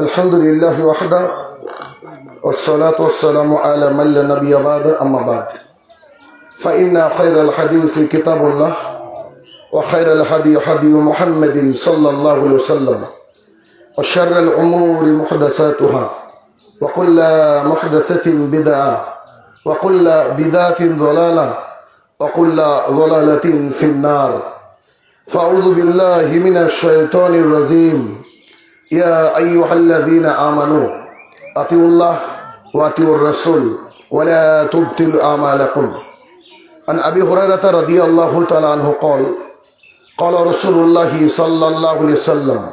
الحمد لله وحده والصلاة والسلام على من لا نبي بعد أما بعد. فإن خير الحديث كتاب الله وخير الهدي هدي محمد صلى الله عليه وسلم وشر الأمور محدثاتها وكل محدثة بدعة وكل بدعة ضلالة وكل ضلالة في النار. فأعوذ بالله من الشيطان الرجيم. يا أيها الذين آمنوا أطيعوا الله وأطيعوا الرسول ولا تبطلوا أعمالكم عن أبي هريرة رضي الله تعالى عنه قال قال رسول الله صلى الله عليه وسلم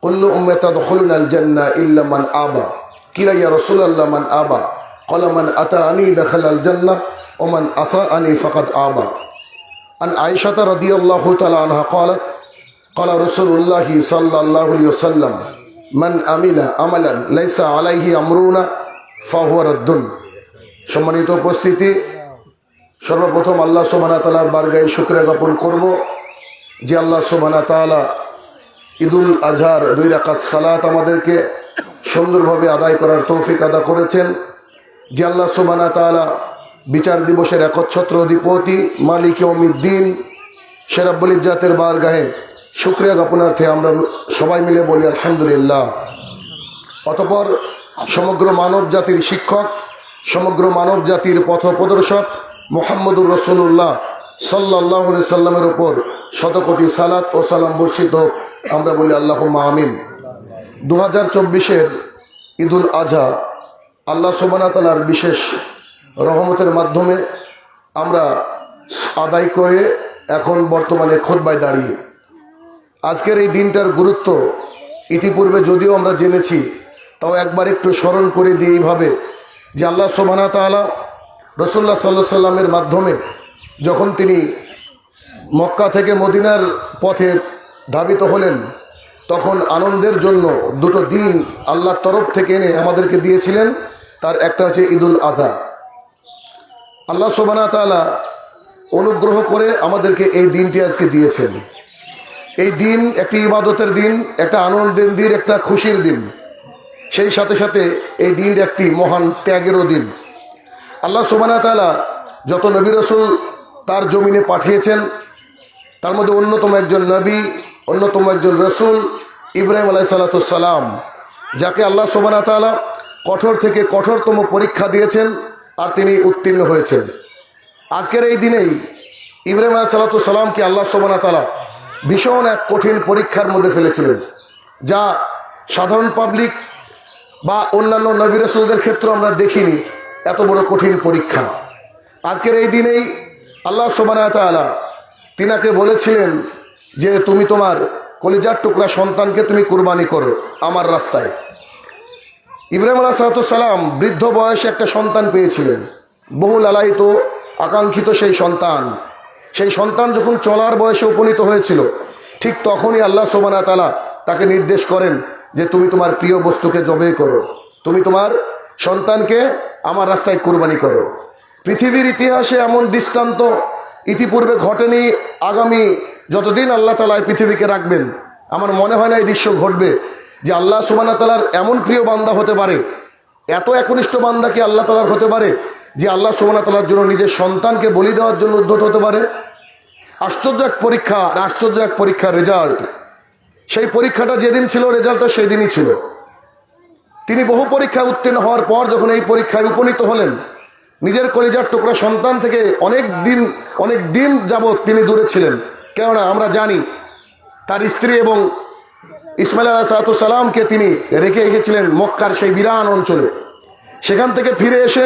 كل أمة تدخلون الجنة إلا من أبى قيل يا رسول الله من أبى قال من أتاني دخل الجنة ومن أساءني فقد أبى عن عائشة رضي الله تعالى عنها قالت কলা রসুল্লাহি সাল্লাহ সাল্লাম মান আমিলা আমালান লাইসা আলাইহি আমরুনা ফাহুয়ারদ্দুন সম্মানিত উপস্থিতি, সর্বপ্রথম আল্লাহ সোমানা তালার বারগায় শুক্রে জ্ঞাপন করব যে আল্লাহ সোমানা তালা ঈদুল আজহার দুই রাকাত সালাত আমাদেরকে সুন্দরভাবে আদায় করার তৌফিক আদা করেছেন। যে আল্লাহ সোমানা তালা বিচার দিবসের একচ্ছত্র অধিপতি মালিক ওমিদ্দিন সেরাব্বুল জাতের বারগাহে শুক্রিয়া জ্ঞাপনার্থে আমরা সবাই মিলে বলি আলহামদুলিল্লাহ। অতপর সমগ্র মানব জাতির শিক্ষক, সমগ্র মানব জাতির পথ প্রদর্শক মোহাম্মদুর রসুল্লাহ সাল্লাহ সাল্লামের ওপর শতকোটি সালাত ও সালাম বর্ষিত হোক, আমরা বলি আল্লাহ আমিন। দু হাজার চব্বিশের ঈদুল আজহা আল্লাহ সোবানাতালার বিশেষ রহমতের মাধ্যমে আমরা আদায় করে এখন বর্তমানে খোদবায় দাঁড়িয়ে। আজকের এই দিনটার গুরুত্ব ইতিপূর্বে যদিও আমরা জেনেছি, তাও একবার একটু স্মরণ করে দিই এইভাবে যে আল্লাহ সোবানা তালা রসুল্লাহ সাল্লা সাল্লামের মাধ্যমে যখন তিনি মক্কা থেকে মদিনার পথে ধাবিত হলেন, তখন আনন্দের জন্য দুটো দিন আল্লাহর তরফ থেকে এনে আমাদেরকে দিয়েছিলেন, তার একটা হচ্ছে ঈদুল আজহা আল্লাহ সোবানা তালা অনুগ্রহ করে আমাদেরকে এই দিনটি আজকে দিয়েছেন। এই দিন একটি ইবাদতের দিন, একটা আনন্দের দিন, একটা খুশির দিন। সেই সাথে সাথে এই দিন একটি মহান ত্যাগেরও দিন। আল্লাহ সুবানা তালা যত নবী রসুল তার জমিনে পাঠিয়েছেন, তার মধ্যে অন্যতম একজন নবী, অন্যতম একজন রসুল ইব্রাহিম আলাই সালাতাম যাকে আল্লাহ সুবানা তালা কঠোর থেকে কঠোরতম পরীক্ষা দিয়েছেন আর তিনি উত্তীর্ণ হয়েছেন। আজকের এই দিনেই ইব্রাহিম আলাই সালাতামকে আল্লাহ সুবানা তালা ভীষণ এক কঠিন পরীক্ষার মধ্যে ফেলেছিলেন, যা সাধারণ পাবলিক বা অন্যান্য নবী রসুলদের ক্ষেত্রে আমরা দেখিনি, এত বড় কঠিন পরীক্ষা। আজকের এই দিনেই আল্লাহ সোবানা তালা তিনাকে বলেছিলেন যে তুমি তোমার কলিজার টুকরা সন্তানকে তুমি কুরবানি করো আমার রাস্তায়। ইব্রাহিম আল্লাহ সালাম বৃদ্ধ বয়সে একটা সন্তান পেয়েছিলেন বহু লালায়িত আকাঙ্ক্ষিত সেই সন্তান। সেই সন্তান যখন চলার বয়সে উপনীত হয়েছিল, ঠিক তখনই আল্লাহ সোমানা তালা তাকে নির্দেশ করেন যে তুমি তোমার প্রিয় বস্তুকে জবে করো। তুমি তোমার সন্তানকে আমার রাস্তায় কোরবানি করো। পৃথিবীর ইতিহাসে এমন দৃষ্টান্ত ইতিপূর্বে ঘটেনি। আগামী যতদিন আল্লাহ তালা পৃথিবীকে রাখবেন, আমার মনে হয় না এই দৃশ্য ঘটবে যে আল্লাহ সুবানা তালার এমন প্রিয় বান্দা হতে পারে। এত একনিষ্ঠ বান্দা কি আল্লাহ তালার হতে পারে? যে আল্লাহ সুবানা তালার জন্য নিজের সন্তানকে বলি দেওয়ার জন্য উদ্ধত হতে পারে। আশ্চর্য এক পরীক্ষা আর আশ্চর্য এক পরীক্ষার রেজাল্ট সেই পরীক্ষাটা যেদিন ছিল রেজাল্টটা সেই দিনই ছিল। তিনি বহু পরীক্ষায় উত্তীর্ণ হওয়ার পর যখন এই পরীক্ষায় উপনীত হলেন, নিজের কলিজার টুকরা সন্তান থেকে অনেক দিন অনেক দিন যাবৎ তিনি দূরে ছিলেন। কেননা আমরা জানি, তার স্ত্রী এবং ইসমাইল আলাহ সালাতামকে তিনি রেখে এসেছিলেন মক্কার সেই বিরান অঞ্চলে। সেখান থেকে ফিরে এসে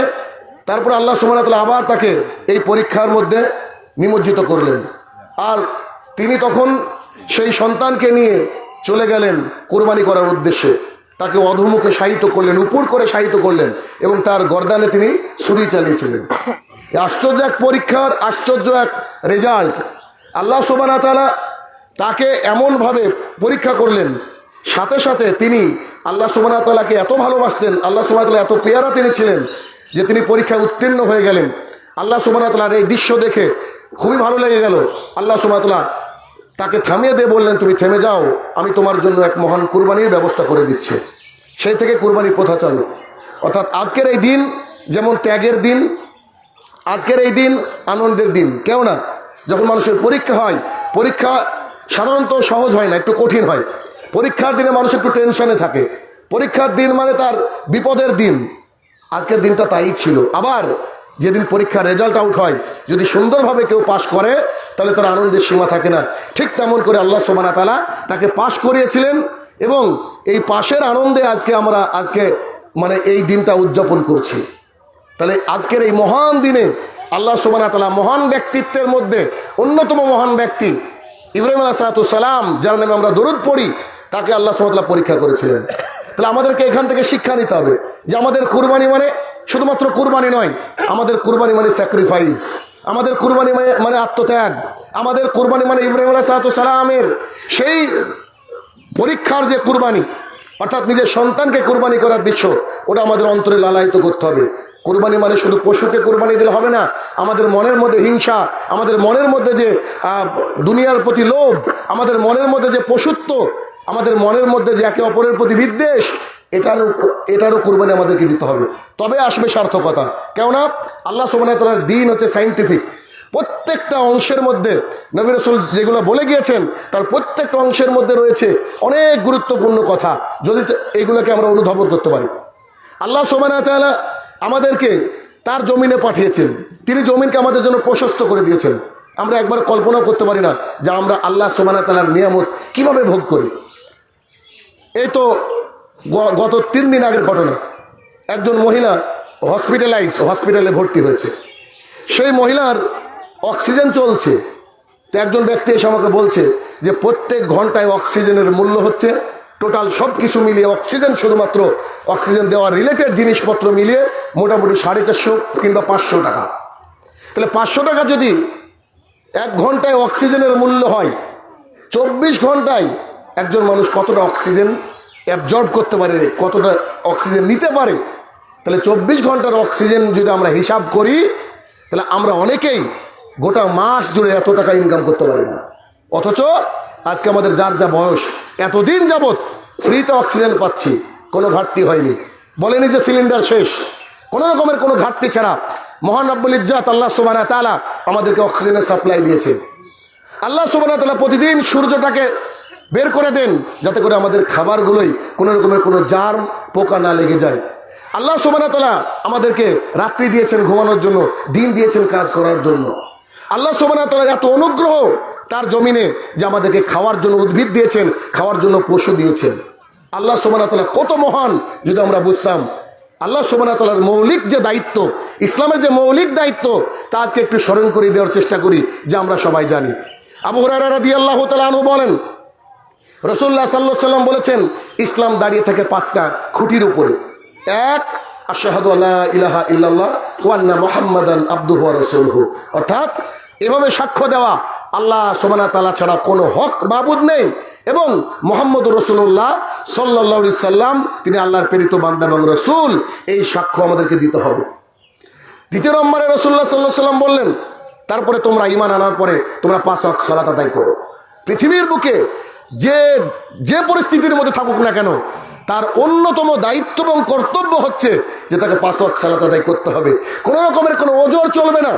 তারপর আল্লাহ সুমানাতলা আবার তাকে এই পরীক্ষার মধ্যে নিমজ্জিত করলেন। আর তিনি তখন সেই সন্তানকে নিয়ে চলে গেলেন কোরবানি করার উদ্দেশ্যে। তাকে অধমুখে সাহিত্য করলেন উপর করে সাহিত্য করলেন এবং তার গরদানে তিনি ছুরি চালিয়েছিলেন। আশ্চর্য এক পরীক্ষার আশ্চর্য এক রেজাল্ট আল্লাহ সোবানা তালা তাকে এমনভাবে পরীক্ষা করলেন, সাথে সাথে তিনি আল্লাহ সুবানা তালাকে এত ভালোবাসতেন, আল্লাহ সুবাহ এত পেয়ারা তিনি ছিলেন যে তিনি পরীক্ষায় উত্তীর্ণ হয়ে গেলেন। আল্লাহ সুবানা তালার এই দৃশ্য দেখে খুবই ভালো লেগে গেল। আল্লাহ সুবাহ তালা তাকে থামিয়ে দিয়ে বললেন, তুমি থেমে যাও, আমি তোমার জন্য এক মহান কুরবানির ব্যবস্থা করে দিচ্ছি। সেই থেকে কোরবানি প্রথা চালু। অর্থাৎ আজকের এই দিন যেমন ত্যাগের দিন, আজকের এই দিন আনন্দের দিন। কেউ না, যখন মানুষের পরীক্ষা হয়, পরীক্ষা সাধারণত সহজ হয় না, একটু কঠিন হয়। পরীক্ষার দিনে মানুষ একটু টেনশনে থাকে। পরীক্ষার দিন মানে তার বিপদের দিন। আজকের দিনটা তাই ছিল। আবার যেদিন পরীক্ষার রেজাল্ট আউট হয়, যদি সুন্দরভাবে কেউ পাশ করে, তাহলে তার আনন্দের সীমা থাকে না। ঠিক তেমন করে আল্লাহ সোমানা তালা তাকে পাশ করিয়েছিলেন এবং এই পাশের আনন্দে আজকে আমরা আজকে মানে এই দিনটা উদযাপন করছি। তাহলে আজকের এই মহান দিনে আল্লাহ সুবানা তালা মহান ব্যক্তিত্বের মধ্যে অন্যতম মহান ব্যক্তি ইব্রাহিম আল্লাহ সালাম, যার নামে আমরা দরুদ পড়ি, তাকে আল্লাহ সুমতলা পরীক্ষা করেছিলেন। তাহলে আমাদেরকে এখান থেকে শিক্ষা নিতে হবে। যে আমাদের কুরবানি মানে শুধুমাত্র কুরবানি নয়, আমাদের কুরবানি মানে স্যাক্রিফাইস আমাদের কুরবানি মানে মানে আত্মত্যাগ, আমাদের কুরবানি মানে ইব্রাহিম সালামের সেই পরীক্ষার যে কুরবানি, অর্থাৎ নিজের সন্তানকে কুরবানি করার দৃশ্য ওটা আমাদের অন্তরে লালায়িত করতে হবে। কোরবানি মানে শুধু পশুকে কোরবানি দিলে হবে না, আমাদের মনের মধ্যে হিংসা, আমাদের মনের মধ্যে যে দুনিয়ার প্রতি লোভ, আমাদের মনের মধ্যে যে পশুত্ব, আমাদের মনের মধ্যে যে একে অপরের প্রতি বিদ্বেষ এটারও এটারও কোরবানি আমাদেরকে দিতে হবে। তবে আসবে সার্থকতা। কেননা, আল্লাহ সোমানার দিন হচ্ছে সাইন্টিফিক প্রত্যেকটা অংশের মধ্যে নবী রসুল যেগুলো বলে গিয়েছেন, তার প্রত্যেকটা অংশের মধ্যে রয়েছে অনেক গুরুত্বপূর্ণ কথা। যদি এগুলোকে আমরা অনুধাবন করতে পারি। আল্লাহ সোমানা তালা আমাদেরকে তার জমিনে পাঠিয়েছেন। তিনি জমিনকে আমাদের জন্য প্রশস্ত করে দিয়েছেন। আমরা একবার কল্পনা করতে পারি না যে আমরা আল্লাহ সোমানা তালার নিয়ামত কীভাবে ভোগ করি। এই তো গত তিন দিন আগের ঘটনা। একজন মহিলা হসপিটালাইজ হসপিটালে ভর্তি হয়েছে। সেই মহিলার অক্সিজেন চলছে। তো একজন ব্যক্তি এসে আমাকে বলছে যে, প্রত্যেক ঘন্টায় অক্সিজেনের মূল্য হচ্ছে। টোটাল সব কিছু মিলিয়ে অক্সিজেন শুধুমাত্র অক্সিজেন দেওয়ার রিলেটেড জিনিসপত্র মিলিয়ে মোটামুটি সাড়ে চারশো কিংবা পাঁচশো টাকা। তাহলে পাঁচশো টাকা যদি এক ঘন্টায় অক্সিজেনের মূল্য হয়, চব্বিশ ঘন্টায় একজন মানুষ কতটা অক্সিজেন অ্যাবজর্ব করতে পারে, কতটা অক্সিজেন নিতে পারে? তাহলে চব্বিশ ঘণ্টার অক্সিজেন যদি আমরা হিসাব করি, তাহলে আমরা অনেকেই গোটা মাস জুড়ে এত টাকা ইনকাম করতে পারি না। অথচ আজকে আমাদের যার যা বয়স, এতদিন যাবৎ ফ্রিতে অক্সিজেন পাচ্ছি, কোনো ঘাটতি হয়নি। বলেনি যে সিলিন্ডার শেষ। কোনো রকমের কোনো ঘাটতি ছাড়া মহান ইজ্জাত আল্লাহ সুবানা তালা আমাদেরকে অক্সিজেনের সাপ্লাই দিয়েছে। আল্লাহ সুবানা তালা প্রতিদিন সূর্যটাকে বের করে দেন, যাতে করে আমাদের খাবারগুলোই কোনো রকমের কোনো জার্ম পোকা না লেগে যায়। আল্লাহ সুবানা তালা আমাদেরকে রাত্রি দিয়েছেন ঘুমানোর জন্য, দিন দিয়েছেন কাজ করার জন্য। আল্লাহ সুবানা তালার এত অনুগ্রহ তার জমিনে যে আমাদেরকে খাওয়ার জন্য উদ্ভিদ দিয়েছেন, খাওয়ার জন্য পশু দিয়েছেন। আল্লাহ সুবানা তালা কত মহান, যদি আমরা বুঝতাম। আল্লাহ সুবানা তালার মৌলিক যে দায়িত্ব, ইসলামের যে মৌলিক দায়িত্ব, তা আজকে একটু স্মরণ করে দেওয়ার চেষ্টা করি, যে আমরা সবাই জানি। আবু হরারা দিয়ে আল্লাহ তালু বলেন রসুল্লাহ সাল্লাহ সাল্লাম বলেছেন, ইসলাম দাঁড়িয়ে থাকে পাঁচটা খুঁটির উপরে। এক, আশাহাদু ওয়ান্না মোহাম্মদান আব্দুহ রসুলহু। অর্থাৎ, এভাবে সাক্ষ্য দেওয়া আল্লাহ সোমানা তালা ছাড়া কোনো হক মাবুদ নেই এবং মোহাম্মদ রসুল্লাহ সাল্লাহ সাল্লাম তিনি আল্লাহর প্রেরিত বান্দা এবং রসুল, এই সাক্ষ্য আমাদেরকে দিতে হবে। দ্বিতীয় নম্বরে রসুল্লাহ সাল্লাহ সাল্লাম বললেন, তারপরে তোমরা ইমান আনার পরে তোমরা পাঁচ অক সলাত আদায় করো। পৃথিবীর বুকে যে যে পরিস্থিতির মধ্যে থাকুক না কেন, তার অন্যতম দায়িত্ব এবং কর্তব্য হচ্ছে যে তাকে পাঁচ অক সালাত আদায় করতে হবে। কোনো রকমের কোনো ওজোর চলবে না।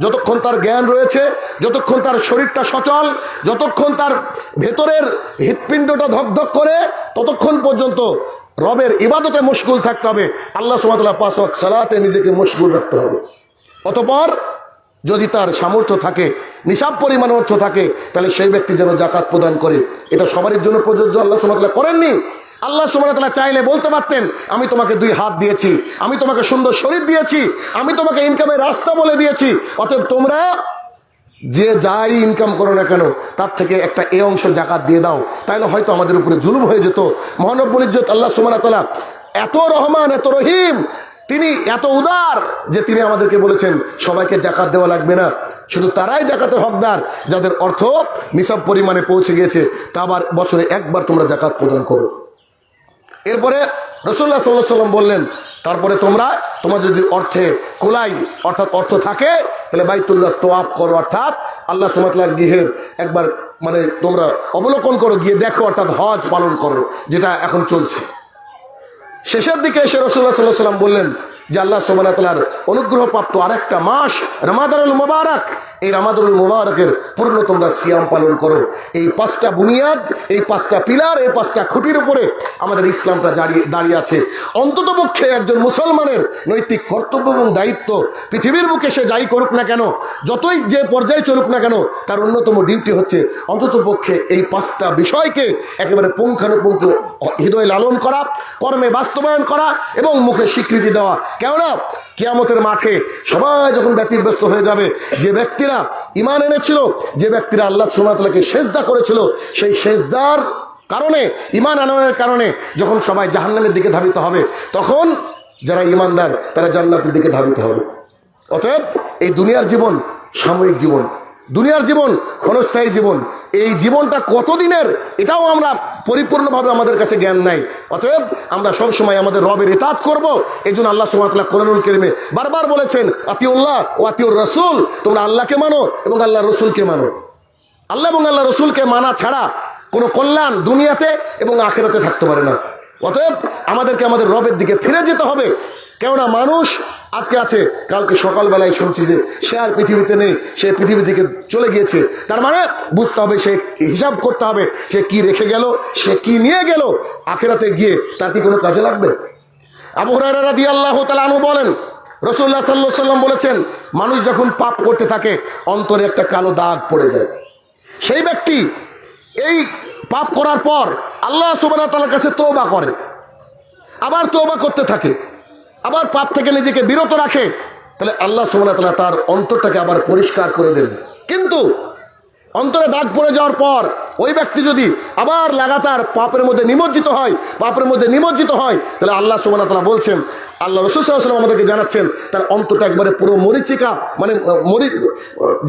যতক্ষণ তার জ্ঞান রয়েছে, যতক্ষণ তার শরীরটা সচল, যতক্ষণ তার ভেতরের হৃৎপিণ্ডটা ধকধক করে, ততক্ষণ পর্যন্ত রবের ইবাদতে মুশগুল থাকতে হবে। আল্লাহ সুমাতাল্লাহ পাঁচ ওয়াক্ত সালাতে নিজেকে মুশগুল রাখতে হবে। অতপর যদি তার সামর্থ্য থাকে, নিসাব পরিমাণ অর্থ থাকে, তাহলে সেই ব্যক্তি যেন জাকাত প্রদান করে। এটা সবারই জন্য প্রযোজ্য, আল্লাহ সুমাতাল্লাহ করেননি। আল্লাহ সুমাতাল্লাহ চাইলে বলতে পারতেন, আমি তোমাকে দুই হাত দিয়েছি, আমি তোমাকে সুন্দর শরীর দিয়েছি, আমি তোমাকে ইনকামের রাস্তা বলে দিয়েছি, অতএব তোমরা যে যাই ইনকাম করো না কেন, তার থেকে একটা এ অংশ জাকাত দিয়ে দাও। তাহলে হয়তো আমাদের উপরে জুলুম হয়ে যেত। মহানব্বুল ইজ্জত আল্লাহ সুমানা তালা এত রহমান, এত রহিম তিনি এত উদার যে তিনি আমাদেরকে বলেছেন, সবাইকে জাকাত দেওয়া লাগবে না। শুধু তারাই জাকাতের হকদার, যাদের অর্থ নিসব পরিমাণে পৌঁছে গিয়েছে, তা আবার বছরে একবার তোমরা জাকাত প্রদান করো। এরপরে রসুল্লাহ সাল্লাহ সাল্লাম বললেন, তারপরে তোমরা, তোমার যদি অর্থে কোলাই, অর্থাৎ অর্থ থাকে, তাহলে বাইতুল্লাহ তোয়াব করো, অর্থাৎ আল্লাহ সুমাতলার গৃহের একবার মানে তোমরা অবলোকন করো, গিয়ে দেখো, অর্থাৎ হজ পালন করো, যেটা এখন চলছে। শেষের দিকে এসে রসুল্লাহ সাল্লাহ সাল্লাম বললেন যে আল্লাহ সোমানাতলার অনুগ্রহপ্রাপ্ত আরেকটা মাস রামাদারুল মুবারক। এই রামাদারুল মুবারকের পূর্ণ তোমরা সিয়াম পালন করো। এই পাঁচটা বুনিয়াদ, এই পাঁচটা পিলার, এই পাঁচটা খুঁটির উপরে আমাদের ইসলামটা দাঁড়িয়ে দাঁড়িয়ে আছে। অন্তত পক্ষে একজন মুসলমানের নৈতিক কর্তব্য এবং দায়িত্ব পৃথিবীর বুকে সে যাই করুক না কেন, যতই যে পর্যায়ে চলুক না কেন, তার অন্যতম ডিউটি হচ্ছে অন্তত পক্ষে এই পাঁচটা বিষয়কে একেবারে পুঙ্খানুপুঙ্খ হৃদয় লালন করা, কর্মে বাস্তবায়ন করা এবং মুখে স্বীকৃতি দেওয়া। কেননা কিয়ামতের মাঠে সবাই যখন ব্যতিব্যস্ত হয়ে যাবে, যে ব্যক্তিরা ইমান এনেছিল, যে ব্যক্তিরা আল্লাহ সোনাতলাকে সেজদা করেছিল, সেই সেজদার কারণে ইমান আনয়নের কারণে যখন সবাই জাহান্নালের দিকে ধাবিত হবে, তখন যারা ইমানদার তারা জান্নাতের দিকে ধাবিত হবে। অতএব এই দুনিয়ার জীবন সাময়িক জীবন। দুনিয়ার জীবন, ক্ষণস্থায়ী জীবন। এই জীবনটা কতদিনের, এটাও আমরা পরিপূর্ণভাবে আমাদের কাছে জ্ঞান নাই। অতএব আমরা সব সময় আমাদের রবের এতাত করব। এই জন্য আল্লাহ সুমাতলা কোরআনুল কেরিমে বারবার বলেছেন, আতিউল্লাহ ও আতিউর রসুল। তোমরা আল্লাহকে মানো এবং আল্লাহ রসুলকে মানো। আল্লাহ এবং আল্লাহ রসুলকে মানা ছাড়া কোনো কল্যাণ দুনিয়াতে এবং আখেরাতে থাকতে পারে না। অতএব আমাদেরকে আমাদের রবের দিকে ফিরে যেতে হবে। কেননা মানুষ আজকে আছে, কালকে সকালবেলায় শুনছি যে সে আর পৃথিবীতে নেই, সে পৃথিবী থেকে চলে গিয়েছে। তার মানে বুঝতে হবে সে হিসাব করতে হবে, সে কি রেখে গেল, সে কি নিয়ে গেল। আখেরাতে গিয়ে তার কি কোনো কাজে লাগবে? আবু হরারা দিয়ে আল্লাহ তালু বলেন রসুল্লাহ সাল্লাহ সাল্লাম বলেছেন, মানুষ যখন পাপ করতে থাকে, অন্তরে একটা কালো দাগ পড়ে যায়। সেই ব্যক্তি এই পাপ করার পর আল্লাহ সুবাহ তালার কাছে তোবা করে। আবার তোবা করতে থাকে। আবার পাপ থেকে নিজেকে বিরত রাখে, তাহলে আল্লাহ সুবাহ তালা তার অন্তরটাকে আবার পরিষ্কার করে দেন কিন্তু অন্তরে দাগ পড়ে যাওয়ার পর ওই ব্যক্তি যদি আবার লাগাতার পাপের মধ্যে নিমজ্জিত হয়, পাপের মধ্যে নিমজ্জিত হয়, তাহলে আল্লাহ সুবাহ তালা বলছেন, আল্লাহ রসুলাম আমাদেরকে জানাচ্ছেন, তার অন্তরটা একবারে পুরো মরিচিকা মানে মরি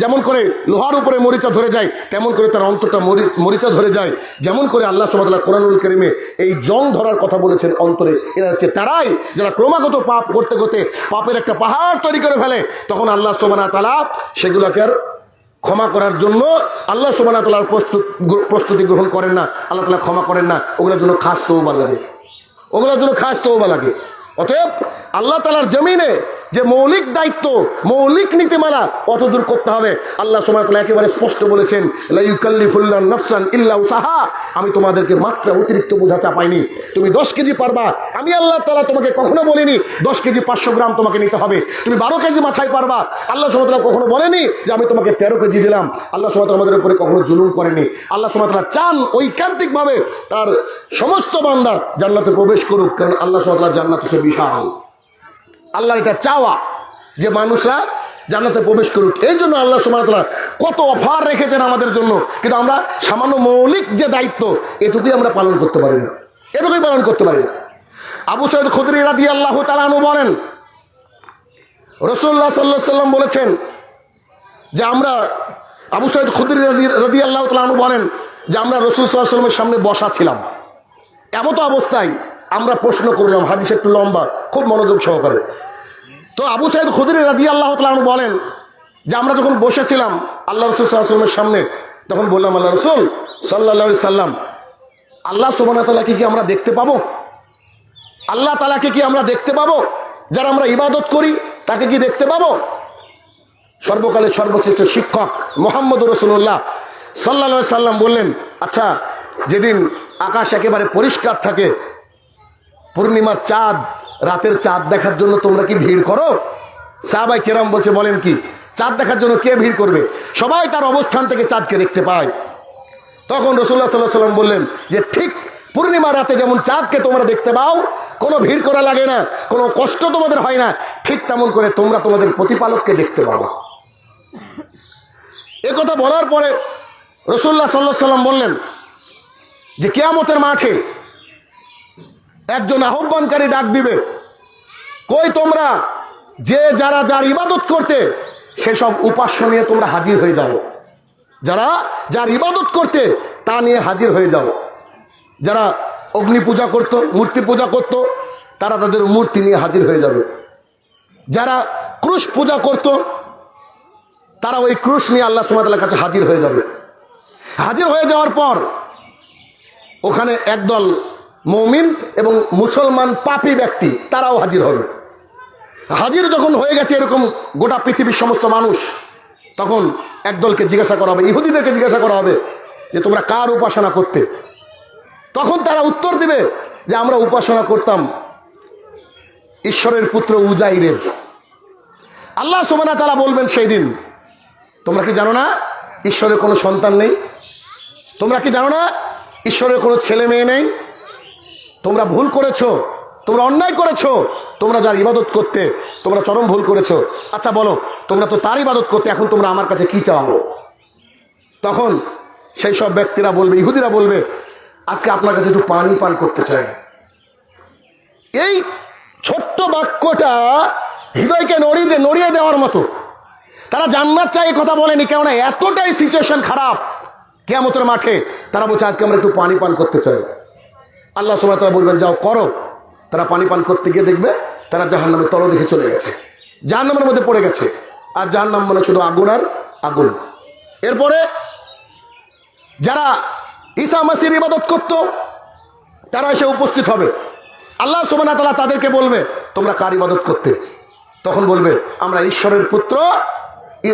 যেমন করে লোহার উপরে মরিচা ধরে যায়, তেমন করে তার অন্তরটা মরি, মরিচা ধরে যায়, যেমন করে আল্লাহ সুবাহ কোরআনুল করিমে এই জং ধরার কথা বলেছেন অন্তরে। এরা হচ্ছে তারাই যারা ক্রমাগত পাপ করতে করতে পাপের একটা পাহাড় তৈরি করে ফেলে, তখন আল্লাহ সোমানা তালা সেগুলোকে আর ক্ষমা করার জন্য আল্লাহ সুবানা তালার প্রস্তুত প্রস্তুতি গ্রহণ করেন না। আল্লাহ তালা ক্ষমা করেন না। ওগুলোর জন্য খাস তৌবা লাগে। ওগুলোর জন্য খাস তৌবা লাগে। অতএব আল্লাহ তালার জমিনে যে মৌলিক দায়িত্ব, মৌলিক নীতিমালা অত দূর করতে হবে? আল্লাহ সুবাহ তালা একেবারে স্পষ্ট বলেছেন নফসান সাহা আমি তোমাদেরকে মাত্রা অতিরিক্ত বোঝা চাপাইনি। তুমি দশ কেজি পারবা। আমি আল্লাহ তালা তোমাকে কখনো বলিনি, দশ কেজি পাঁচশো গ্রাম তোমাকে নিতে হবে। তুমি বারো কেজি মাথায় পারবা। আল্লাহ সুমতলা কখনো বলেনি যে আমি তোমাকে তেরো কেজি দিলাম। আল্লাহ সুমতলা আমাদের উপরে কখনো জুলুম করেনি। আল্লাহ সুমতলা চান ঐকান্তিকভাবে তার সমস্ত বান্দা জান্নাতে প্রবেশ করুক, কারণ আল্লাহ সুমতলা জান্নাত হচ্ছে বিশাল। আল্লাহর এটা চাওয়া যে মানুষরা জান্নাতে প্রবেশ করুক। এই জন্য আল্লাহ সুমাতলা কত অফার রেখেছেন আমাদের জন্য। কিন্তু আমরা সামান্য মৌলিক যে দায়িত্ব, এটুকুই আমরা পালন করতে পারি না। এটুকুই পালন করতে পারি না। আবু সৈয়দ খুদরি রাদি আল্লাহ তালানু বলেন রসুল্লাহ সাল্লাহ সাল্লাম বলেছেন যে আমরা, আবু সৈয়দ খুদরি রাদি আল্লাহ তালানু বলেন যে আমরা রসুল সাল্লাহ সাল্লামের সামনে বসা ছিলাম। এমতো অবস্থায় আমরা প্রশ্ন করলাম, হাদিস একটু লম্বা, খুব মনোযোগ সহকারে। তো আবু সাইদ খুদির রাদি আল্লাহ তালু বলেন যে আমরা যখন বসেছিলাম আল্লাহ রসুল সাল্লামের সামনে, তখন বললাম, আল্লাহ রসুল সাল্লা সাল্লাম আল্লাহ সোবানা তালাকে কি আমরা দেখতে পাবো? আল্লাহ তালাকে কি আমরা দেখতে পাবো? যারা আমরা ইবাদত করি, তাকে কি দেখতে পাবো? সর্বকালের সর্বশ্রেষ্ঠ শিক্ষক মোহাম্মদ রসুল্লাহ সাল্লা সাল্লাম বললেন আচ্ছা যেদিন আকাশ একেবারে পরিষ্কার থাকে পূর্ণিমার চাঁদ, রাতের চাঁদ দেখার জন্য তোমরা কি ভিড় করো? সাহাবাই কেরাম বলছে, বলেন কি, চাঁদ দেখার জন্য কে ভিড় করবে? সবাই তার অবস্থান থেকে চাঁদকে দেখতে পায়। তখন রসুল্লাহ সাল্লাহ সাল্লাম বললেন যে, ঠিক পূর্ণিমা রাতে যেমন চাঁদকে তোমরা দেখতে পাও, কোনো ভিড় করা লাগে না, কোনো কষ্ট তোমাদের হয় না, ঠিক তেমন করে তোমরা তোমাদের প্রতিপালককে দেখতে পাবো কথা বলার পরে রসুল্লাহ সাল্লাহ সাল্লাম বললেন যে, কেয়ামতের মাঠে একজন আহ্বানকারী ডাক দিবে। কই তোমরা? যে যারা যার ইবাদত করতে, সেসব উপাস্য নিয়ে তোমরা হাজির হয়ে যাও। যারা যার ইবাদত করতে, তা নিয়ে হাজির হয়ে যাও। যারা অগ্নি পূজা করত, মূর্তি পূজা করত, তারা তাদের মূর্তি নিয়ে হাজির হয়ে যাবে। যারা ক্রুশ পূজা করত, তারা ওই ক্রুশ নিয়ে আল্লাহ সুমাতার কাছে হাজির হয়ে যাবে। হাজির হয়ে যাওয়ার পর, ওখানে একদল মমিন এবং মুসলমান পাপী ব্যক্তি, তারাও হাজির হবে। হাজির যখন হয়ে গেছে এরকম গোটা পৃথিবীর সমস্ত মানুষ, তখন একদলকে জিজ্ঞাসা করা হবে, ইহুদিদেরকে জিজ্ঞাসা করা হবে যে, তোমরা কার উপাসনা করতে? তখন তারা উত্তর দিবে যে, আমরা উপাসনা করতাম ঈশ্বরের পুত্র উজাইরের। আল্লাহ সোমানা তারা বলবেন সেই দিন, তোমরা কি জানো না, ঈশ্বরের কোনো সন্তান নেই? তোমরা কি জানো না, ঈশ্বরের কোনো ছেলে মেয়ে নেই? তোমরা ভুল করেছ, তোমরা অন্যায় করেছ, তোমরা যার ইবাদত করতে, তোমরা চরম ভুল করেছ। আচ্ছা বলো, তোমরা তো তার ইবাদত করতে, এখন তোমরা আমার কাছে কি চাও? তখন সেই সব ব্যক্তিরা বলবে, ইহুদিরা বলবে, আজকে আপনার কাছে একটু পানি পান করতে চাই। এই ছোট্ট বাক্যটা হৃদয়কে নড়িয়ে দে, নড়িয়ে দেওয়ার মতো। তারা জান্নাত চাই কথা বলেনি, কেননা এতটাই সিচুয়েশন খারাপ। কেয়ামতের মাঠে তারা বলছে, আজকে আমরা একটু পানি পান করতে চাই। আল্লাহ সময় তারা বলবেন, যাও, করো। তারা পানি পান করতে গিয়ে দেখবে, তারা জাহান নামে তল দেখে চলে গেছে। জাহান নামের মধ্যে পড়ে গেছে। আর জাহান নাম মানে শুধু আগুন আর আগুন। এরপরে যারা ঈসা মাসির ইবাদত করত, তারা এসে উপস্থিত হবে। আল্লাহ সুবানা তালা তাদেরকে বলবে, তোমরা কার ইবাদত করতে? তখন বলবে, আমরা ঈশ্বরের পুত্র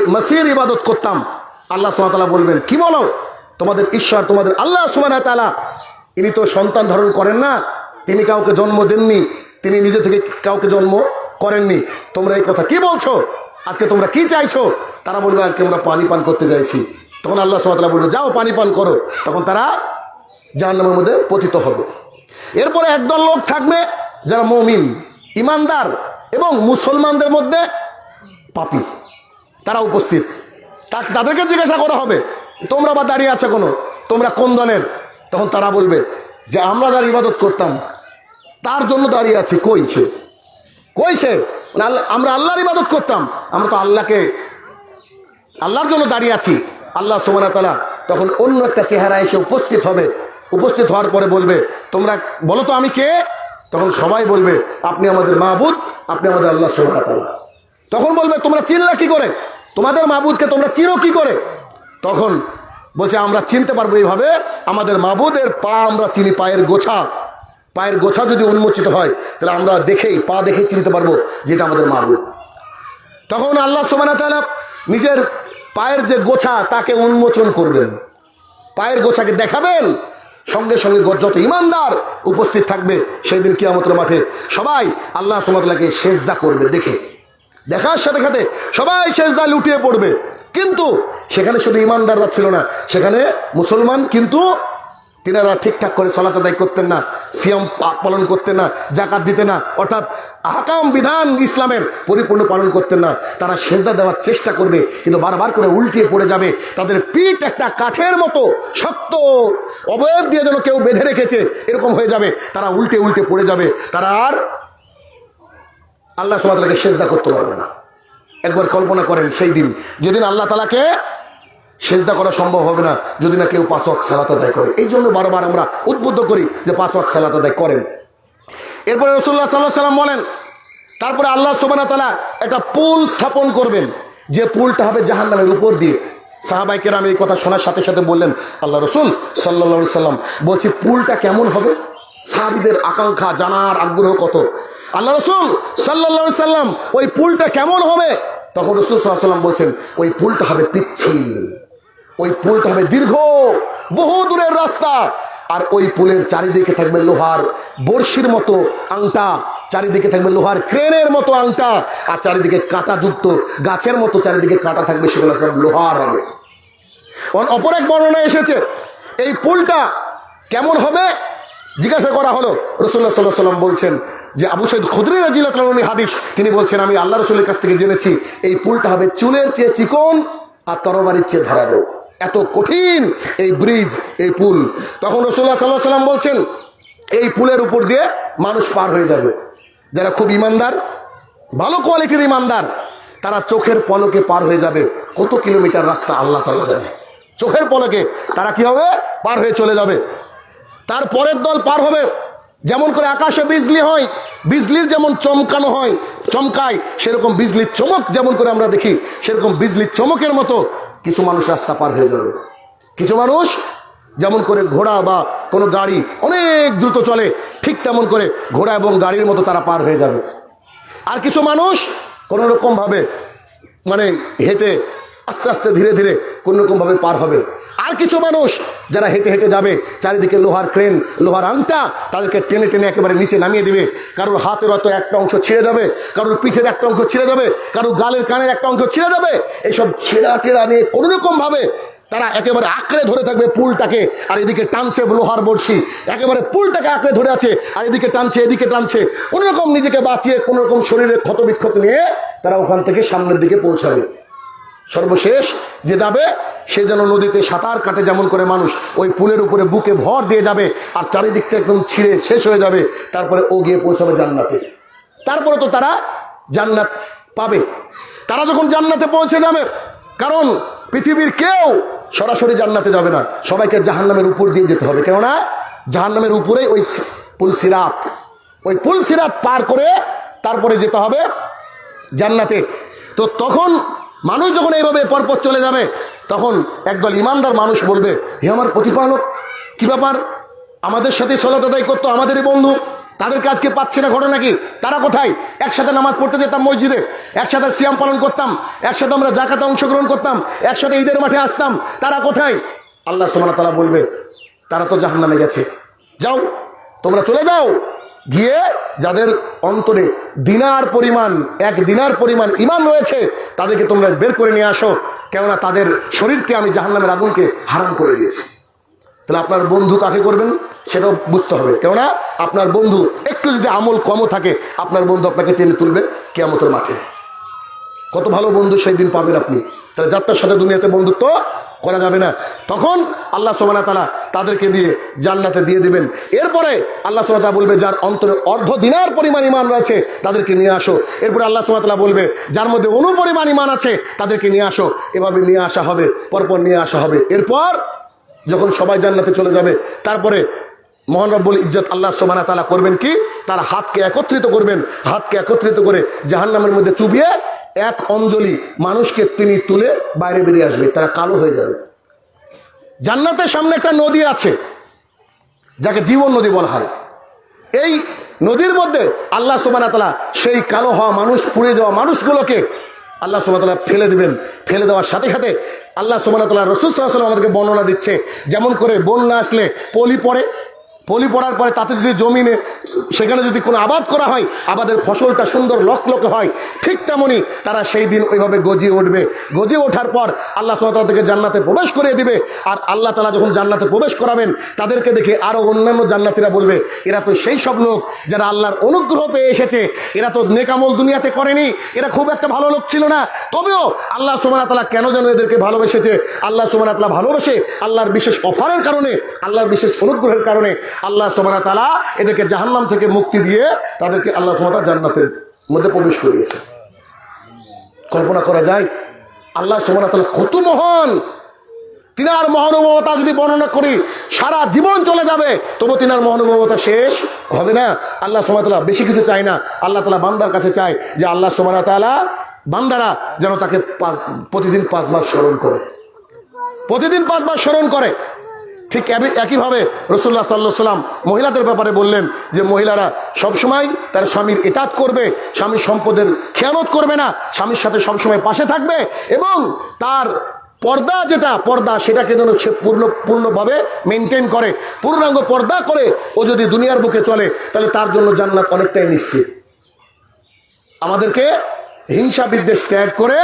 মাসির ইবাদত করতাম। আল্লাহ সুবাহ তালা বলবেন, কি বলো? তোমাদের ঈশ্বর, তোমাদের আল্লাহ সুবানা তালা ইনি তো সন্তান ধারণ করেন না, তিনি কাউকে জন্ম দেননি, তিনি নিজে থেকে কাউকে জন্ম করেননি। তোমরা এই কথা কি বলছো? আজকে তোমরা কি চাইছো? তারা বলবে, আজকে আমরা পানি পান করতে চাইছি। তখন আল্লাহ সুবাহ বলবে, যাও পানি পান করো। তখন তারা জাহান্নামের মধ্যে পতিত হবে। এরপরে একদল লোক থাকবে, যারা মমিন, ইমানদার এবং মুসলমানদের মধ্যে পাপি। তারা উপস্থিত। তাদেরকে জিজ্ঞাসা করা হবে, তোমরা বা দাঁড়িয়ে আছে কোনো? তোমরা কোন দলের? তখন তারা বলবে যে, আমরা যার ইবাদত করতাম, তার জন্য দাঁড়িয়ে আছি। কই সে? কই সে? মানে আমরা আল্লাহর ইবাদত করতাম, আমরা তো আল্লাহকে, আল্লাহর জন্য দাঁড়িয়ে আছি। আল্লাহ সোমানা তালা তখন অন্য একটা চেহারা এসে উপস্থিত হবে। উপস্থিত হওয়ার পরে বলবে, তোমরা বলো তো আমি কে? তখন সবাই বলবে, আপনি আমাদের মাহবুদ আপনি আমাদের আল্লাহ সোমানা তালা তখন বলবে, তোমরা চিনলা কি করে? তোমাদের মাহবুদকে তোমরা চিনো কি করে? তখন বলছে, আমরা চিনতে পারব এইভাবে, আমাদের মাহবুদের পা আমরা চিনি, পায়ের গোছা। পায়ের গোছা যদি উন্মোচিত হয়, তাহলে আমরা দেখেই, পা দেখেই চিনতে পারব যেটা আমাদের মাহবুদ তখন আল্লাহ সোমানা তালা নিজের পায়ের যে গোছা, তাকে উন্মোচন করবেন। পায়ের গোছাকে দেখাবেন, সঙ্গে সঙ্গে যত ইমানদার উপস্থিত থাকবে সেই দিন কিয়ামতের মাঠে। সবাই আল্লাহ সোমাতলাকে সেজদা করবে, দেখে। দেখার সাথে সাথে সবাই সেজদা লুটিয়ে পড়বে। কিন্তু সেখানে শুধু ইমানদাররা ছিল না, সেখানে মুসলমান কিন্তু তিনারা ঠিকঠাক করে সলাত আদায় করতেন না, সিয়াম পালন করতেন না জাকাত দিতেন না, অর্থাৎ আহকাম বিধান ইসলামের পরিপূর্ণ পালন করতেন না। তারা সেজদা দেওয়ার চেষ্টা করবে, কিন্তু বারবার করে উল্টিয়ে পড়ে যাবে। তাদের পিঠ একটা কাঠের মতো শক্ত অবয়ব দিয়ে যেন কেউ বেঁধে রেখেছে, এরকম হয়ে যাবে। তারা উল্টে উল্টে পড়ে যাবে। তারা আর আল্লাহ সুমাতাকে সেজদা করতে পারবে না। একবার কল্পনা করেন সেই দিন। যেদিন আল্লাহ তালাকে সেজদা করা সম্ভব হবে না, যদি না কেউ পাঁচ ওয়াক্ত সালাত আদায় করে। এই জন্য বারবার আমরা উদ্বুদ্ধ করি যে পাঁচ ওয়াক্ত সালাত আদায় করেন। এরপরে রসুল্লাহ সাল্লাহ সাল্লাম বলেন, তারপরে আল্লাহ সোবানা তালা একটা পুল স্থাপন করবেন, যে পুলটা হবে জাহান নামের উপর দিয়ে। সাহাবাইকের আমি এই কথা শোনার সাথে সাথে বললেন, আল্লাহ রসুল সাল্লা সাল্লাম বলছি, পুলটা কেমন হবে? সাহাবিদের আকাঙ্ক্ষা, জানার আগ্রহ কত? আল্লাহ রসুল সাল্লা সাল্লাম ওই পুলটা কেমন হবে? তখন রসুল সাল্লাম বলছেন, ওই পুলটা হবে পিচ্ছিল। ওই পুলটা হবে দীর্ঘ, বহু দূরের রাস্তা। আর ওই পুলের চারিদিকে থাকবে লোহার বর্ষির মতো আংটা, চারিদিকে থাকবে লোহার ক্রেনের মতো আংটা, আর চারিদিকে কাঁটাযুক্ত গাছের মতো চারিদিকে কাঁটা থাকবে, সেগুলো লোহার হবে। অপর এক বর্ণনা এসেছে, এই পুলটা কেমন হবে? জিজ্ঞাসা করা হলো রসুল্লাহ সাল্লাহ সাল্লাম বলছেন যে আবু সৈদ খুদরি রাজিউল্লাহ হাদিস, তিনি বলছেন, আমি আল্লাহ রসুলের কাছ থেকে জেনেছি, এই পুলটা হবে চুলের চেয়ে চিকন আর তরবারির চেয়ে ধারালো এত কঠিন এই ব্রিজ, এই পুল। তখন রসুল্লাহ সাল্লাহ সাল্লাম বলছেন, এই পুলের উপর দিয়ে মানুষ পার হয়ে যাবে। যারা খুব ইমানদার, ভালো কোয়ালিটির ইমানদার, তারা চোখের পলকে পার হয়ে যাবে। কত কিলোমিটার রাস্তা আল্লাহ তালা জানে। চোখের পলকে তারা কি হবে? পার হয়ে চলে যাবে। তার পরের দল পার হবে। যেমন করে আকাশে বিজলি হয়, বিজলির যেমন চমকানো হয়, চমকায়, সেরকম বিজলির চমক যেমন করে আমরা দেখি, সেরকম বিজলির চমকের মতো কিছু মানুষ রাস্তা পার হয়ে যাবে। কিছু মানুষ যেমন করে ঘোড়া বা কোনো গাড়ি অনেক দ্রুত চলে, ঠিক তেমন করে ঘোড়া এবং গাড়ির মতো তারা পার হয়ে যাবে। আর কিছু মানুষ কোনো রকমভাবে মানে হেঁটে আস্তে আস্তে ধীরে ধীরে কোনো রকমভাবে পার হবে। আর কিছু মানুষ যারা হেঁটে হেঁটে যাবে, চারিদিকে লোহার ক্রেন, লোহার আংটা, তাদেরকে টেনে টেনে একেবারে নিচে নামিয়ে দিবে। কারোর হাতের হয়তো একটা অংশ ছিঁড়ে যাবে, কারোর পিঠের একটা অংশ ছিঁড়ে যাবে, কারোর গালের কানের একটা অংশ ছিঁড়ে যাবে। এসব ছেঁড়া টেরা নিয়ে কোনো রকমভাবে তারা একেবারে আঁকড়ে ধরে থাকবে পুলটাকে, আর এদিকে টানছে লোহার বড়শি। একেবারে পুলটাকে আঁকড়ে ধরে আছে, আর এদিকে টানছে এদিকে টানছে। কোনো রকম নিজেকে বাঁচিয়ে, কোনোরকম শরীরে ক্ষত বিক্ষত নিয়ে তারা ওখান থেকে সামনের দিকে পৌঁছাবে। সর্বশেষ যে যাবে, সে যেন নদীতে সাঁতার কাটে যেমন করে মানুষ। ওই পুলের উপরে বুকে ভর দিয়ে যাবে আর চারিদিকটা একদম ছিঁড়ে শেষ হয়ে যাবে। তারপরে ও গিয়ে পৌঁছাবে জান্নাতে। তারপরে তো তারা জান্নাত পাবে। তারা যখন জান্নাতে পৌঁছে যাবে, কারণ পৃথিবীর কেউ সরাসরি জান্নাতে যাবে না। সবাইকে জাহান্নামের উপর দিয়ে যেতে হবে। কেননা জাহান্নামের উপরেই ওই পুল সিরাত। ওই পুল সিরাত পার করে তারপরে যেতে হবে জান্নাতে। তো তখন মানুষ যখন এইভাবে পরপর চলে যাবে, তখন একদল ইমানদার মানুষ বলবে, হে আমার প্রতিপালক, কি ব্যাপার? আমাদের সাথে সলাত আদায় করতো আমাদেরই বন্ধু। তাদের কাজকে পাচ্ছে না ঘটনা কি? তারা কোথায়? একসাথে নামাজ পড়তে যেতাম মসজিদে, একসাথে সিয়াম পালন করতাম, একসাথে আমরা জাকাতে অংশগ্রহণ করতাম, একসাথে ঈদের মাঠে আসতাম। তারা কোথায়? আল্লাহ সোমানা তারা বলবে, তারা তো জাহান্নামে গেছে। যাও, তোমরা চলে যাও। গিয়ে যাদের অন্তরে দিনার পরিমাণ, এক দিনার পরিমাণ ইমান রয়েছে, তাদেরকে তোমরা বের করে নিয়ে আসো। কেননা তাদের শরীরকে আমি জাহান্নামের আগুনকে হারাম করে দিয়েছি। তাহলে আপনার বন্ধু কাকে করবেন? সেটাও বুঝতে হবে। কেননা আপনার বন্ধু, একটু যদি আমল কমও থাকে, আপনার বন্ধু আপনাকে টেনে তুলবে কেয়ামতের মাঠে। কত ভালো বন্ধু সেই দিন পাবেন আপনি। তাহলে যাত্রার সাথে দুনিয়াতে বন্ধুত্ব করা যাবে না। তখন আল্লাহ সোমানা তালা তাদেরকে দিয়ে জান্নাতে দিয়ে দিবেন। এরপরে আল্লাহ সোমাতা বলবে, যার অন্তরে অর্ধ দিনার পরিমাণ ইমান রয়েছে, তাদেরকে নিয়ে আসো। এরপরে আল্লাহ সোমাতালা বলবে, যার মধ্যে অনুপরিমাণ ইমান আছে, তাদেরকে নিয়ে আসো। এভাবে নিয়ে আসা হবে, পরপর নিয়ে আসা হবে। এরপর যখন সবাই জান্নাতে চলে যাবে, তারপরে মোহন রব্বুল ইজ্জত আল্লাহ সোমানা তালা করবেন কি? তার হাতকে একত্রিত করবেন। হাতকে একত্রিত করে জাহান্নামের মধ্যে চুবিয়ে এক অঞ্জলি মানুষকে তিনি তুলে বাইরে বেরিয়ে আসবে, তারা কালো হয়ে যাবে। জান্নাতের সামনে একটা নদী আছে, যাকে জীবন নদী বলা হয়। এই নদীর মধ্যে আল্লাহ সোমানা তালা সেই কালো হওয়া মানুষ, পুড়ে যাওয়া মানুষগুলোকে আল্লাহ সোমাতালা ফেলে দিবেন। ফেলে দেওয়ার সাথে সাথে আল্লাহ সোমানা তালা রসুল সাল্লাম আমাদেরকে বর্ণনা দিচ্ছে, যেমন করে বন্যা আসলে পলি পড়ে পলি পড়ার পরে তাতে যদি জমিনে সেখানে যদি কোনো আবাদ করা হয়, আবাদের ফসলটা সুন্দর লকলকে হয়, ঠিক তেমনই তারা সেই দিন ওইভাবে গজিয়ে উঠবে। গজিয়ে ওঠার পর আল্লাহ সোমাতালা থেকে জান্নাতে প্রবেশ করিয়ে দিবে আর আল্লাহ তালা যখন জান্নাতে প্রবেশ করাবেন, তাদেরকে দেখে আরও অন্যান্য জান্নাতিরা বলবে, এরা তো সেই সব লোক যারা আল্লাহর অনুগ্রহ পেয়ে এসেছে। এরা তো নেকামল দুনিয়াতে করেনি। এরা খুব একটা ভালো লোক ছিল না। তবেও আল্লাহ সোমানা তালা কেন যেন এদেরকে ভালোবেসেছে? আল্লাহ সোমানা তালা ভালোবেসে আল্লাহর বিশেষ অফারের কারণে, আল্লাহর বিশেষ অনুগ্রহের কারণে আল্লাহ সোমানা তালা এদেরকে জাহান্নাম থেকে মুক্তি দিয়ে তাদেরকে আল্লাহ সোমাতা জান্নাতের মধ্যে প্রবেশ করিয়েছে। কল্পনা করা যায়, আল্লাহ সোমানা তালা কত মহান। তিনার মহানুভবতা যদি বর্ণনা করি, সারা জীবন চলে যাবে, তবু তিনার মহানুভবতা শেষ হবে না। আল্লাহ সোমাতালা বেশি কিছু চায় না। আল্লাহ তালা বান্দার কাছে চায় যে আল্লাহ সোমানা তালা বান্দারা যেন তাকে পাঁচ প্রতিদিন পাঁচবার স্মরণ করে। প্রতিদিন পাঁচবার স্মরণ করে। ঠিক একই- একইভাবে রসুল্লাহ সাল্লাহ সাল্লাম মহিলাদের ব্যাপারে বললেন যে মহিলারা সবসময় তার স্বামীর এতাত করবে, স্বামীর সম্পদের খেয়ানত করবে না, স্বামীর সাথে সবসময় পাশে থাকবে এবং তার পর্দা যেটা, পর্দা সেটাকে যেন সে পূর্ণ পূর্ণভাবে মেনটেন করে, পূর্ণাঙ্গ পর্দা করে ও যদি দুনিয়ার বুকে চলে, তাহলে তার জন্য জান্নাত অনেকটাই নিশ্চিত। আমাদেরকে হিংসা বিদ্বেষ ত্যাগ করে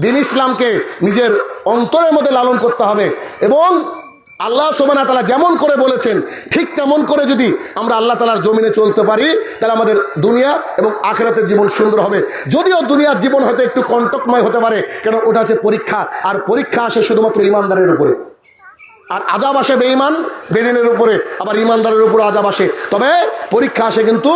দিন ইসলামকে নিজের অন্তরের মধ্যে লালন করতে হবে এবং আল্লাহ সোমানা তালা যেমন করে বলেছেন, ঠিক তেমন করে যদি আমরা আল্লাহ তালার জমিনে চলতে পারি, তাহলে আমাদের দুনিয়া এবং আখেরাতের জীবন সুন্দর হবে। যদিও দুনিয়ার জীবন হয়তো একটু কন্টকময় হতে পারে, কেন ওটা আছে পরীক্ষা, আর পরীক্ষা আসে শুধুমাত্র ইমানদারের উপরে। আর আজাব আসে বেঈমান, বেদিনের উপরে, আবার ইমানদারের উপরে আজাব আসে। তবে পরীক্ষা আসে কিন্তু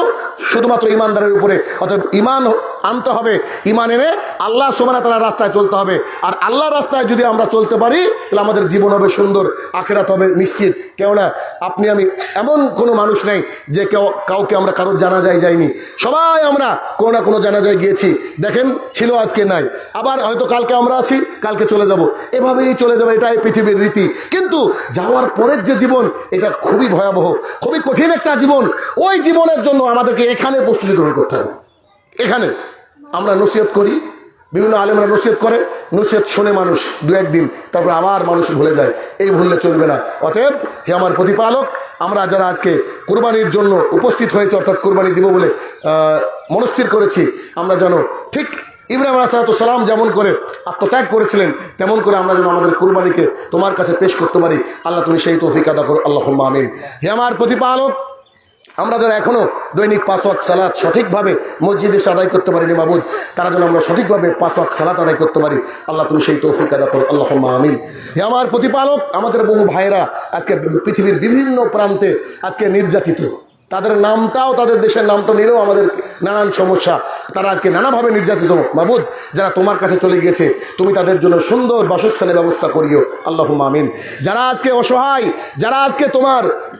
শুধুমাত্র ইমানদারের উপরে। অর্থাৎ ইমান আনতে হবে ইমান এনে আল্লাহ সোমানা তালা রাস্তায় চলতে হবে। আর আল্লাহ রাস্তায় যদি আমরা চলতে পারি, তাহলে আমাদের জীবন হবে সুন্দর, আখেরাত হবে নিশ্চিত। কেননা আপনি, আমি এমন কোনো মানুষ নেই যে কেউ, কাউকে আমরা কারোর জানা যায় যাইনি। সবাই আমরা কোনো না কোনো জানা যায় গিয়েছি। দেখেন, ছিল আজকে নাই। আবার হয়তো কালকে আমরা আছি, কালকে চলে যাব। এভাবেই চলে যাবে এটাই পৃথিবীর রীতি। কিন্তু যাওয়ার পরের যে জীবন, এটা খুবই ভয়াবহ, খুবই কঠিন একটা জীবন। ওই জীবনের জন্য আমাদেরকে এখানে প্রস্তুতি গ্রহণ করতে হবে। এখানে আমরা নসিহত করি, বিভিন্ন আলেমরা নসিহত করে, নসিহত শোনে মানুষ দু একদিন তারপর আবার মানুষ ভুলে যায়। এই ভুললে চলবে না। অতএব হে আমার প্রতিপালক, আমরা যারা আজকে কোরবানির জন্য উপস্থিত হয়েছে, অর্থাৎ কোরবানি দিব বলে মনস্থির করেছি, আমরা যেন ঠিক ইব্রাহিম সালাম যেমন করে আত্মত্যাগ করেছিলেন, তেমন করে আমরা যেন আমাদের কুরবানিকে তোমার কাছে পেশ করতে পারি। আল্লাহ তুমি সেই তৌফিক আদা করো আল্লাহ আমিন। হে আমার প্রতিপালক, আমরা যারা এখনও দৈনিক পাঁচ ওয়াক সালাদ সঠিকভাবে মসজিদে এসে আদায় করতে পারিনি মাবুদ, তারা যেন আমরা সঠিকভাবে পাঁচ ওয়াক সালাদ আদায় করতে পারি। আল্লাহ তুমি সেই তৌফিক আদা করো আল্লাহ আমিন। হে আমার প্রতিপালক, আমাদের বহু ভাইরা আজকে পৃথিবীর বিভিন্ন প্রান্তে আজকে নির্যাতিত। তাদের নামটাও, তাদের দেশের নামটা নিলেও আমাদের নানান সমস্যা। তারা আজকে নানাভাবে নির্যাতিত। মাবুদ, যারা তোমার কাছে চলে গেছে তুমি তাদের জন্য সুন্দর বাসস্থানের ব্যবস্থা করিও। আল্লাহ আমিন। যারা আজকে অসহায়, যারা আজকে তোমার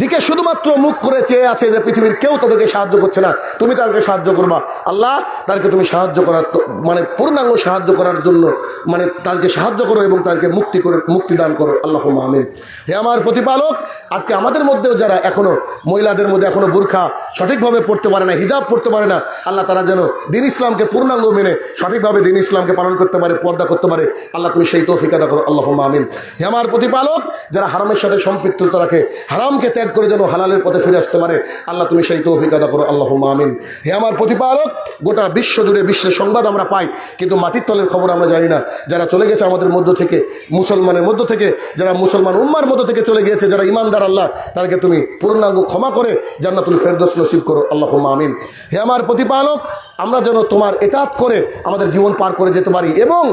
দিকে শুধুমাত্র মুখ করে চেয়ে আছে যে পৃথিবীর কেউ তাদেরকে সাহায্য করছে না। তুমি তাদেরকে সাহায্য করবা। আল্লাহ তাদেরকে তুমি সাহায্য করার মানে পূর্ণাঙ্গ সাহায্য করার জন্য মানে তাদেরকে সাহায্য করো এবং তাদেরকে মুক্তি করে মুক্তি দান করো। আল্লাহ আমিন। হে আমার প্রতিপালক, আজকে আমাদের মধ্যেও যারা এখনও, মহিলাদের মধ্যে এখনও বুরখা সঠিকভাবে পড়তে পারে না, হিজাব পড়তে পারে না, আল্লাহ তারা যেন দিন ইসলামকে পূর্ণাঙ্গ মেনে সঠিকভাবে দিন ইসলামকে পালন করতে পারে, পর্দা করতে পারে, আল্লাহ তুমি সেই তৌফিক আদা করো। আল্লাহ আমিন। হে আমার প্রতিপালক, যারা হারামের সাথে সম্পৃক্ততা রাখে, হারামকে ত্যাগ করে যেন হালালের পথে ফিরে আসতে পারে। আল্লাহ, তুমি সেই তৌফিক আদা করো। আল্লাহ আমিন। হে আমার প্রতিপালক, গোটা বিশ্ব জুড়ে বিশ্বের সংবাদ আমরা পাই, কিন্তু মাটির তলের খবর আমরা জানি না। যারা চলে গেছে আমাদের মধ্য থেকে, মুসলমানের মধ্য থেকে, যারা মুসলমান উম্মার মধ্য থেকে চলে গিয়েছে, যারা ইমানদার আল্লাহ, তাদেরকে তুমি পূর্ণাঙ্গ ক্ষমা করে জান্নাতুল ফেরদোস নসিব করো। আল্লাহ আমিন। হে আমার প্রতিপালক, আমরা যেন তোমার এতাত করে আমাদের জীবন পার করে যেতে পারি এবং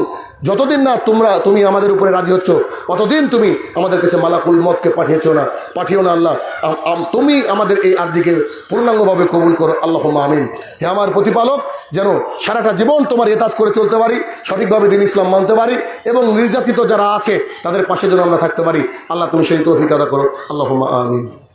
যতদিন না তোমরা, তুমি আমাদের উপরে রাজি হচ্ছ ততদিন তুমি আমাদের কাছে মালাকুল মতকে পাঠিয়েছো না। পাঠিও না আল্লাহ আম- তুমি আমাদের এই আর্জিকে পূর্ণাঙ্গভাবে কবুল করো। আল্লাহ আমিন। হে আমার প্রতিপালক, যেন সারাটা জীবন তোমার এতাজ করে চলতে পারি, সঠিকভাবে দিন ইসলাম মানতে পারি, এবং নির্যাতিত যারা আছে, তাদের পাশে যেন আমরা থাকতে পারি। আল্লাহ তুমি সেই তো আদা করো। আল্লাহ আমিন।